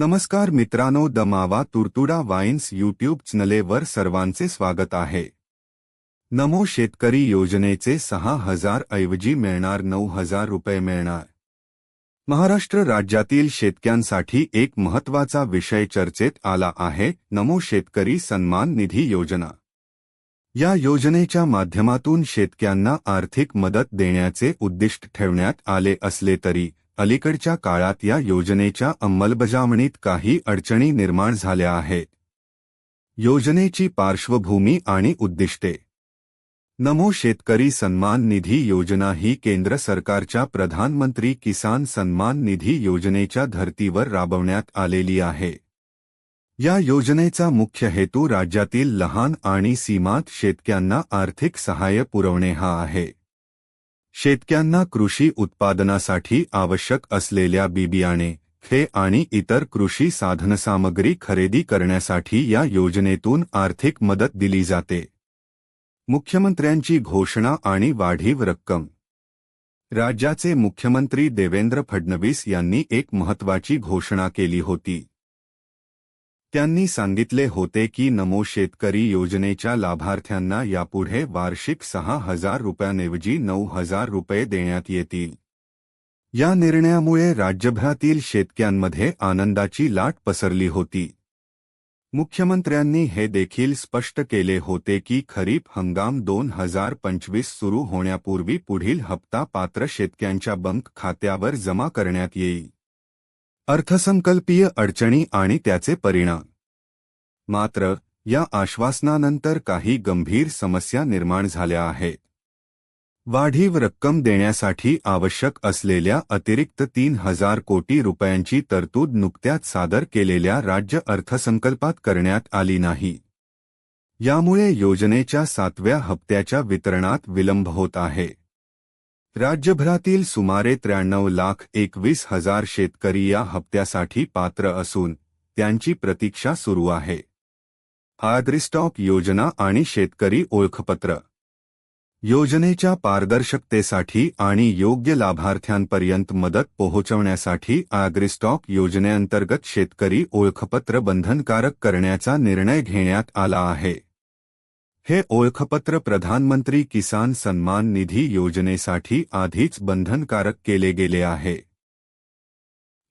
नमस्कार मित्रांनो दमावा तुरतुडा wines YouTube चॅनलेवर सर्वांचे स्वागत आहे. नमो शेतकरी योजनेचे सहा हजार ऐवजी मिळणार नऊ हजार रुपये मिळणार. महाराष्ट्र राज्यातील शेतक्यांसाठी एक महत्त्वाचा विषय चर्चेत आला आहे नमो शेतकरी सन्मान निधी योजना. या योजनेच्या माध्यमातून शेतक्यांना आर्थिक मदत देण्याचे उद्दिष्ट ठेवण्यात आले असले तरी अलीकडच्या काळात या योजनेच्या अंमलबजावणीत काही अडचणी निर्माण आहेत. योजनेची पार्श्वभूमी आणि उद्दिष्टे. नमो शेतकरी सन्मान निधी योजना ही केंद्र सरकारच्या प्रधानमंत्री किसान सन्मान निधी योजनेच्या धर्तीवर राबवण्यात आलेली आहे. या योजनेचा मुख्य हेतू राज्यातील लहान आणि सीमांत शेतकऱ्यांना आर्थिक सहाय्य पुरवणे हा आहे. शेतक्यांना कृषी उत्पादनासाठी आवश्यक असलेल्या बिबियाणे खे आणि इतर कृषी साधनसामग्री खरेदी करण्यासाठी या योजनेतून आर्थिक मदत दिली जाते. मुख्यमंत्र्यांची घोषणा आणि वाढीव रक्कम. राज्याचे मुख्यमंत्री देवेंद्र फडणवीस यांनी एक महत्त्वाची घोषणा केली होती. त्यांनी सांगितले होते की नमो शेतकरी योजनेच्या लाभार्थ्यांना यापुढे वार्षिक सहा हजार रुपयांऐवजी नऊ हजार रुपये देण्यात येतील. या निर्णयामुळे राज्यभरातील शेतक्यांमध्ये आनंदाची लाट पसरली होती. मुख्यमंत्र्यांनी हे देखील स्पष्ट केले होते की खरीप हंगाम दोन हजार पंचवीस सुरू होण्यापूर्वी पुढील हप्ता पात्र शेतक्यांच्या बँक खात्यावर जमा करण्यात येईल. अर्थसंकल्पीय अडचणी आणि त्याचे परिणाम. मात्र या आश्वासनानंतर काही गंभीर समस्या निर्माण झाल्या आहेत. वाढीव रक्कम देण्यासाठी आवश्यक असलेल्या अतिरिक्त तीन हजार कोटी रुपयांची तरतूद नुकत्याच सादर केलेल्या राज्य अर्थसंकल्पात करण्यात आली नाही. यामुळे योजनेच्या सातव्या हप्त्याच्या वितरणात विलंब होत आहे. राज्यभरातील सुमारे त्र्याण्णव लाख एकवीस हजार शेतकरी या हप्त्यासाठी पात्र असून त्यांची प्रतीक्षा सुरू आहे. आद्रिस्टॉक योजना आणि शेतकरी ओळखपत्र. योजनेच्या पारदर्शकतेसाठी आणि योग्य लाभार्थ्यांपर्यंत मदत पोहोचवण्यासाठी आग्रिस्टॉक योजनेअंतर्गत शेतकरी ओळखपत्र बंधनकारक करण्याचा निर्णय घेण्यात आला आहे. हे ओळखपत्र प्रधानमंत्री किसान सन्मान निधी योजनेसाठी आधीच बंधनकारक केले गेले आहे.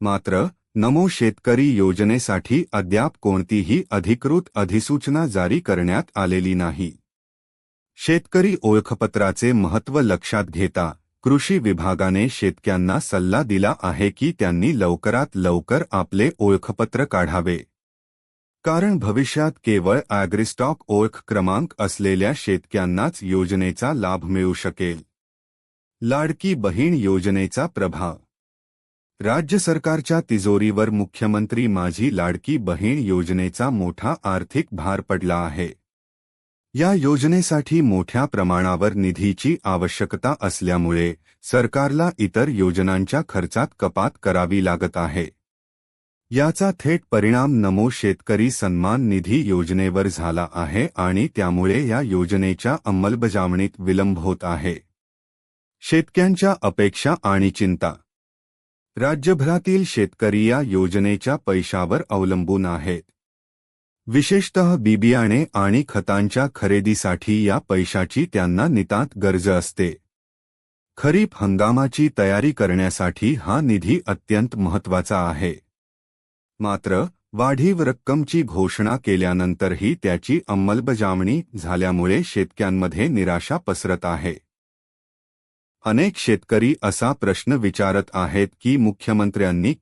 मात्र, नमो शेतकरी योजनेसाठी अद्याप कोणतीही अधिकृत अधिसूचना जारी करण्यात आलेली नाही. शेतकरी ओळखपत्राचे महत्त्व लक्षात घेता, कृषी विभागाने शेतकऱ्यांना सल्ला दिला आहे की त्यांनी लवकरात लवकर आपले ओळखपत्र काढावे. कारण भविष्यात केवळ ॲग्रिस्टॉक ओळख क्रमांक असलेल्या शेतकऱ्यांनाच योजनेचा लाभ मिळू शकेल. लाडकी बहीण योजनेचा प्रभाव. राज्य सरकारच्या तिजोरीवर मुख्यमंत्री माझी लाडकी बहीण योजनेचा मोठा आर्थिक भार पडला आहे. या योजनेसाठी मोठ्या प्रमाणावर निधीची आवश्यकता असल्यामुळे सरकारला इतर योजनांच्या खर्चात कपात करावी लागत आहे. याचा थेट परिणाम नमो शेतकरी सन्मान निधी योजनेवर झाला आहे आणि त्यामुळे या योजनेच्या अंमलबजावणीत विलंब होत आहे. शेतक्यांच्या अपेक्षा आणि चिंता. राज्यभरातील शेतकरी या योजनेच्या पैशावर अवलंबून आहेत. विशेषतः बिबियाणे आणि खतांच्या खरेदीसाठी या पैशाची त्यांना नितांत गरज असते. खरीप हंगामाची तयारी करण्यासाठी हा निधी अत्यंत महत्त्वाचा आहे. मात्र वाढीव रक्कमची घोषणा केल्यानंतरही त्याची अंमलबजावणी झाल्यामुळे शेतक्यांमध्ये निराशा पसरत आहे. अनेक शेतकरी असा प्रश्न विचारत आहेत की मुख्यमंत्र्यांनी